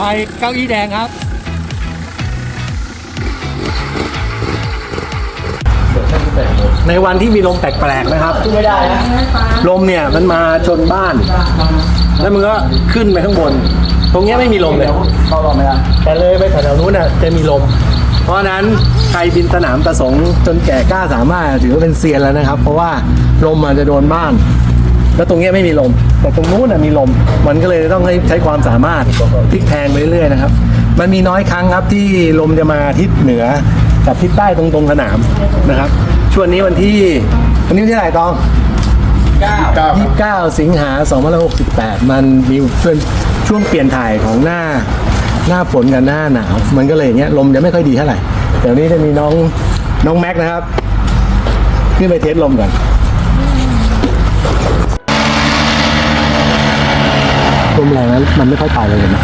ไปเก้าอี้แดงครับในวันที่มีลมแปลกๆนะครับไม่ได้นะลมเนี่ยมันมาชนบ้าน แล้วมันก็ขึ้นไปข้างบน ตรงเนี้ยไม่มีลมเลยเข้ารอบไม่ได้แต่เลยไปแถวๆนู้นน่ะจะมีลม เพราะฉะนั้นใครบินสนามประสงค์จนแก่กล้าสามารถถือว่าเป็นเซียนแล้วนะครับ เพราะว่าลมอาจจะโดนบ้าน แล้วตรงเนี้ยไม่มีลม แต่ตรงนู้นน่ะมีลม มันก็เลยต้องให้ใช้ความสามารถพลิกแพลงไปเรื่อยๆนะครับ มันมีน้อยครั้งครับที่ลมจะมาทิศเหนือกับทิศใต้ตรงตรงๆสนามนะครับ ช่วงนี้วันที่วันนี้วันที่เท่าไหร่ตองเก้า29 สิงหา2568 มันมีเป็นช่วงเปลี่ยนถ่ายของหน้าหน้าฝนกับหน้าหนาว มันก็เลยอย่างเงี้ยลมจะไม่ค่อยดีเท่าไหร่ เดี๋ยวนี้จะมีน้องน้องแม็กนะครับ ขึ้นไปเทสลมก่อน ลมแรงนั้นมันไม่ค่อยไปเลยเห็นไหม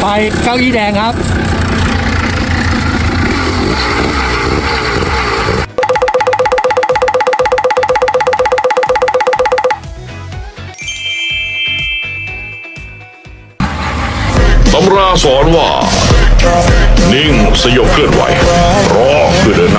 ไปเก้าอี้แดงครับ ตำราสอนว่า นิ่งสยบเคลื่อนไหวรอเพื่อเดิน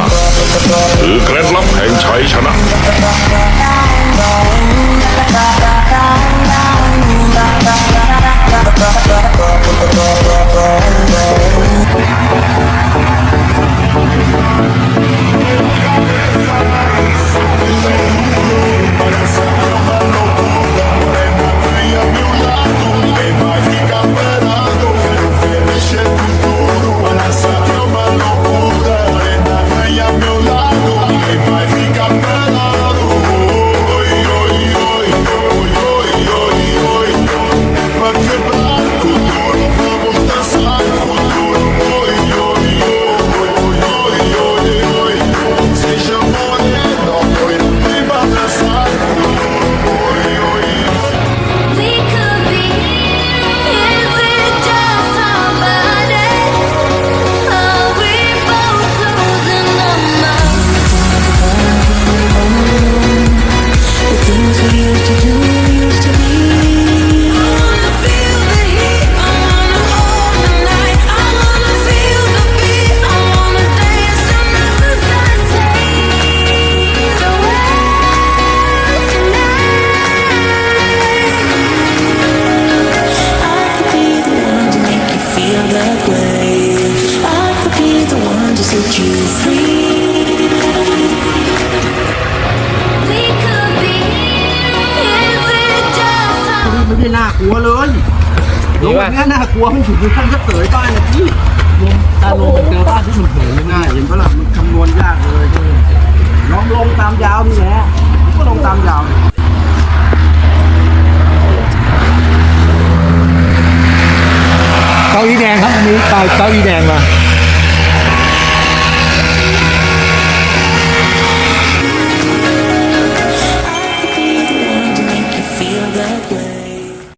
ไม่ได้น่ากลัวเลยลงแบบนี้น่ากลัวมันอยู่ในขั้นก็เตยบ้านนะพี่ถ้าลมมันเจอบ้านที่มันเผยง่ายเห็นปะล่ะมันคำนวณยากเลยลองลงตามยาวนี่แหละผมก็ลงตามยาวเก้าอี้แดงครับอันนี้ไปเก้าอี้แดงมา